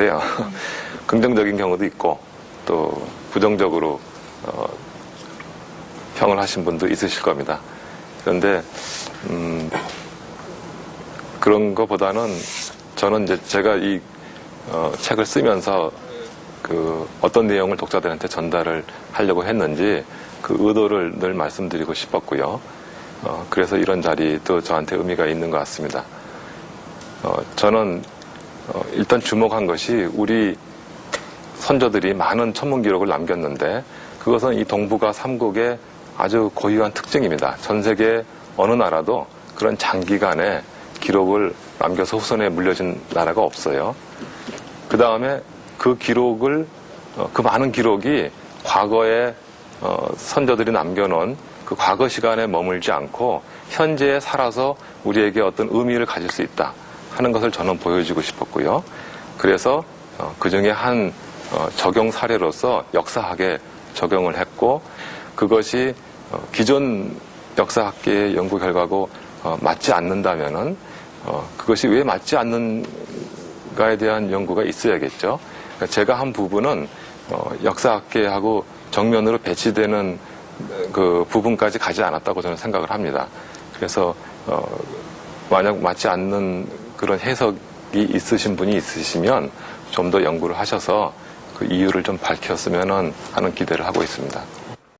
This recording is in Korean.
있는데요. 긍정적인 경우도 있고 또 부정적으로 어, 평을 하신 분도 있으실 겁니다. 그런데 음, 그런 것보다는 저는 이제 제가 이 어, 책을 쓰면서 그 어떤 내용을 독자들한테 전달을 하려고 했는지 그 의도를 늘 말씀드리고 싶었고요. 어, 그래서 이런 자리도 저한테 의미가 있는 것 같습니다. 어, 저는 어, 일단 주목한 것이 우리 선조들이 많은 천문 기록을 남겼는데 그것은 이 동북아 삼국의 아주 고유한 특징입니다. 전 세계 어느 나라도 그런 장기간의 기록을 남겨서 후손에 물려준 나라가 없어요. 그 다음에 그 기록을 어, 그 많은 기록이 과거에 어, 선조들이 남겨놓은 그 과거 시간에 머물지 않고 현재에 살아서 우리에게 어떤 의미를 가질 수 있다 하는 것을 저는 보여주고 싶었고요. 그래서 어, 그 중에 한 어, 적용 사례로서 역사학에 적용을 했고 그것이 어, 기존 역사학계의 연구 결과고 어, 맞지 않는다면은 어, 그것이 왜 맞지 않는가에 대한 연구가 있어야겠죠. 그러니까 제가 한 부분은 어, 역사학계하고 정면으로 배치되는 그 부분까지 가지 않았다고 저는 생각을 합니다. 그래서 어, 만약 맞지 않는 그런 해석이 있으신 분이 있으시면 좀 더 연구를 하셔서 그 이유를 좀 밝혔으면 하는 기대를 하고 있습니다.